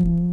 Mm-hmm.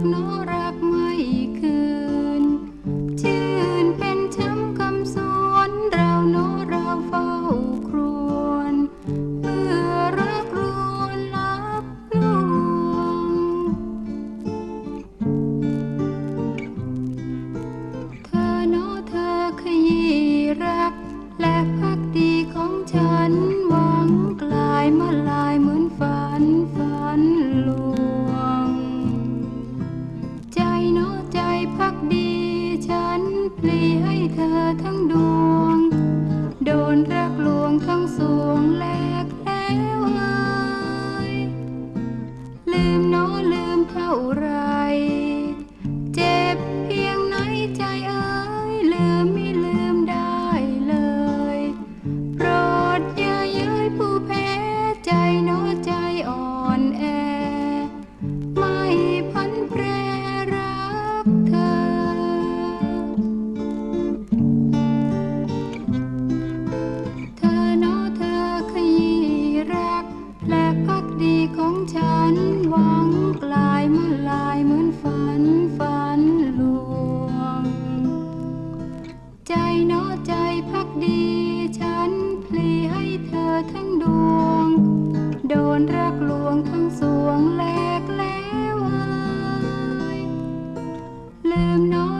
ignorar. วังกลายเมื่อลายเหมือนฝันฝันหลวง ใจเนอะใจพักดี ฉันพลีให้เธอทั้งดวง โดนรักลวงทั้งสวงแลกแล้วลืมน้อย